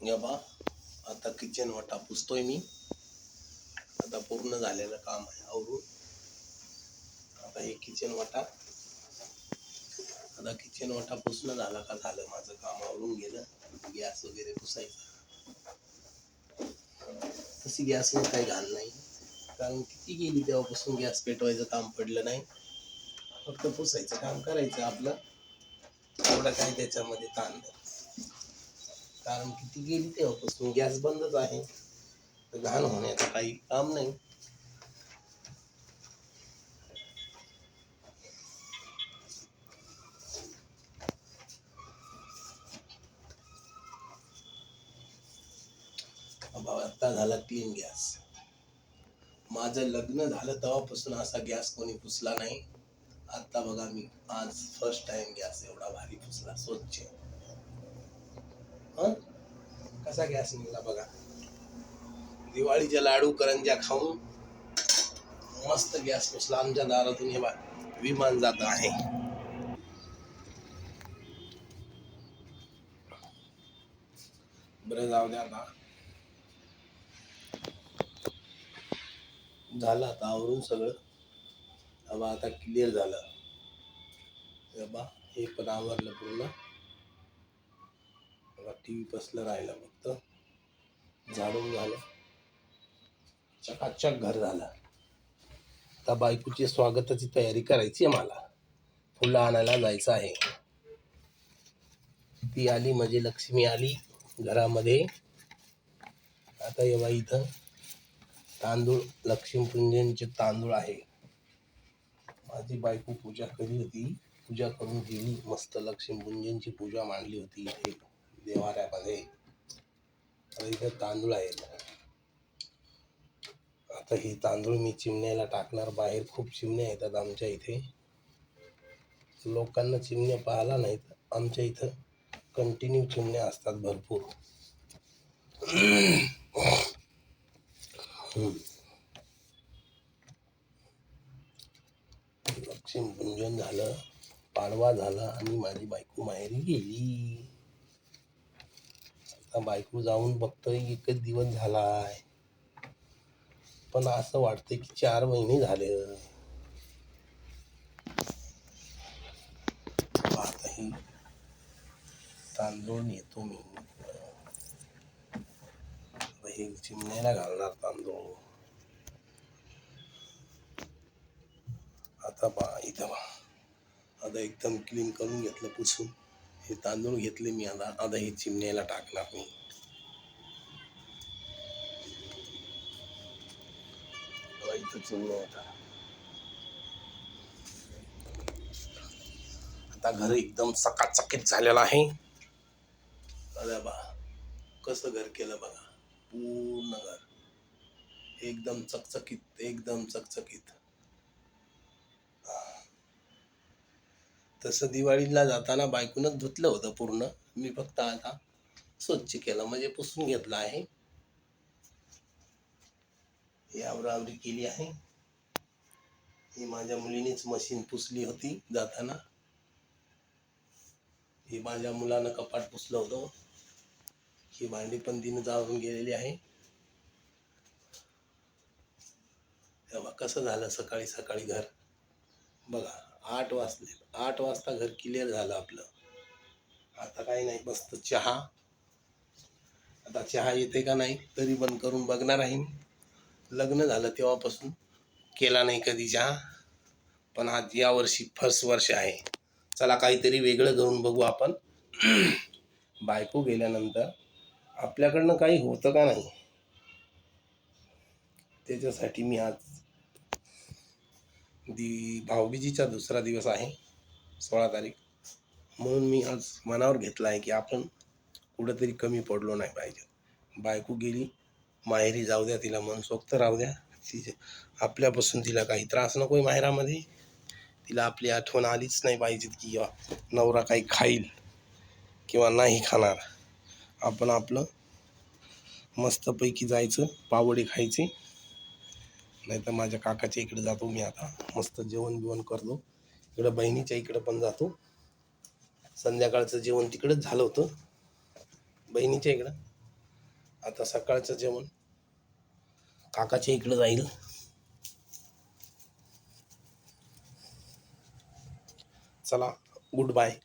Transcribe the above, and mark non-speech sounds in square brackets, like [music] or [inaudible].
या बा आता किचन वाटा पुसतोय मी. आता पूर्ण झालेलं काम आहे आवरून. आता हे किचन वाटा आता किचन वाटा पुसणं झाला का झालं माझं काम आवरून गेलं. गॅस वगैरे पुसायचा. तशी गॅसवर काही घाल नाही. कारण किती गेली तेव्हापासून गॅस पेटवायचं काम पडलं नाही. फक्त पुसायचं काम करायचं आपलं. एवढं काय त्याच्यामध्ये ताण नाही. कारण किती गेली तेव्हापासून गॅस बंदच आहे. तर घाण होण्याचं काही काम नाही. बाबा आता झाला तीन गॅस. माझं लग्न झालं तेव्हापासून असा गॅस कोणी पुसला नाही. आता बघा मी आज फर्स्ट टाइम गॅस एवढा भारी पुसला स्वच्छ. कसा गॅस निघाला बघा. दिवाळीच्या लाडू करंज्या खाऊन मस्त गॅस पोचला आमच्या दारातून. हे विमान जात आहे. बरं जाऊ द्या आता. झालं आता आवरून सगळं. अब आता क्लिअर झालं. बा हे पण आवरलं पूर्ण. टी व्ही बसलं राहिला फक्त. झाडून झालं. चकाचक घर झालं. आता बायकोची स्वागताची तयारी करायची आहे मला. फुलं आणायला जायचं आहे. ती आली म्हणजे लक्ष्मी आली घरामध्ये. आता ये इथं. तांदूळ लक्ष्मीपूजनचे तांदूळ आहे. माझी बायको पूजा करी होती. पूजा करून गेली. मस्त लक्ष्मीपूजनची पूजा मांडली होती इथे. देवाऱ्यामध्ये आता इथे तांदूळ आहेत आता हे तांदूळ मी चिमण्याला टाकणार बाहेर खूप चिमण्या येतात आमच्या इथे. लोकांना चिमण्या पाहायला नाहीत आमच्या इथं कंटिन्यू चिमण्या असतात भरपूर. लक्ष्मीपूजन झालं पाडवा झाला आणि माझी बायको माहेरी गेली. आता बायको जाऊन बघतोय एकच दिवस झालाय. पण असं वाटतंय की चार महिने झाले. ही तांदूळ नेतो मी. आता हे चिमण्याला घालणार तांदूळ. आता बा इथं बा आता एकदम क्लीन करून घेतलं पुसून. हे तांदूळ घेतले मी आता आता हे चिमण्याला टाकणार मी आता इथं चिमण्या आता. घर एकदम सकाचकीत झालेलं आहे. अरे बा कसं घर केलं बघा. पूर्ण घर. एकदम चकचकीत एकदम चकचकीत. तसं दिवाळीला जाताना बायकूनच धुतलं होतं पूर्ण. मी फक्त आता स्वच्छ केलं. म्हणजे पुसून घेतलं आहे. ही आवरावरी केली आहे. ही माझ्या मुलीनेच मशीन पुसली होती जाताना. ही माझ्या मुलानं कपाट पुसलं होतं. ही भांडी पण तिने जाळून गेलेली आहे. तेव्हा कसं झालं सकाळी सकाळी घर? बघा. आठ वाजले. आठ वाजता घर क्लिअर झालं आपलं. आता काही नाही मस्त चहा. आता चहा येते का नाही तरी बंद करून बघणार आहे मी. लग्न झालं तेव्हापासून. केला नाही कधी चहा. पण आज या वर्षी फर्स्ट वर्ष आहे. चला काहीतरी वेगळं घेऊन बघू आपण. [clears throat] बायको गेल्यानंतर आपल्याकडनं काही होतं का नाही? त्याच्यासाठी मी आज दी भाऊबीजीचा दुसरा दिवस आहे सोळा तारीख. म्हणून मी आज मनावर घेतलं आहे की आपण कुठंतरी कमी पडलो नाही पाहिजे. बायको गेली माहेरी जाऊ द्या तिला मनसोक्त राहू द्या. तिचे आपल्यापासून तिला काही त्रास नको आहे माहेरामध्ये. तिला आपली आठवण आलीच नाही पाहिजे की नवरा काही खाईल किंवा नाही खाणार. आपण आपलं मस्तपैकी जायचं पावडे खायचे. नाहीतर माझ्या काकाच्या इकडे जातो मी आता. मस्त जेवण बिवण करतो. इकडं बहिणीच्या इकडं पण जातो. संध्याकाळचं जेवण तिकडंच झालं होतं. बहिणीच्या इकडं. आता सकाळचं जेवण काकाच्या इकडं जाईल. चला गुड बाय.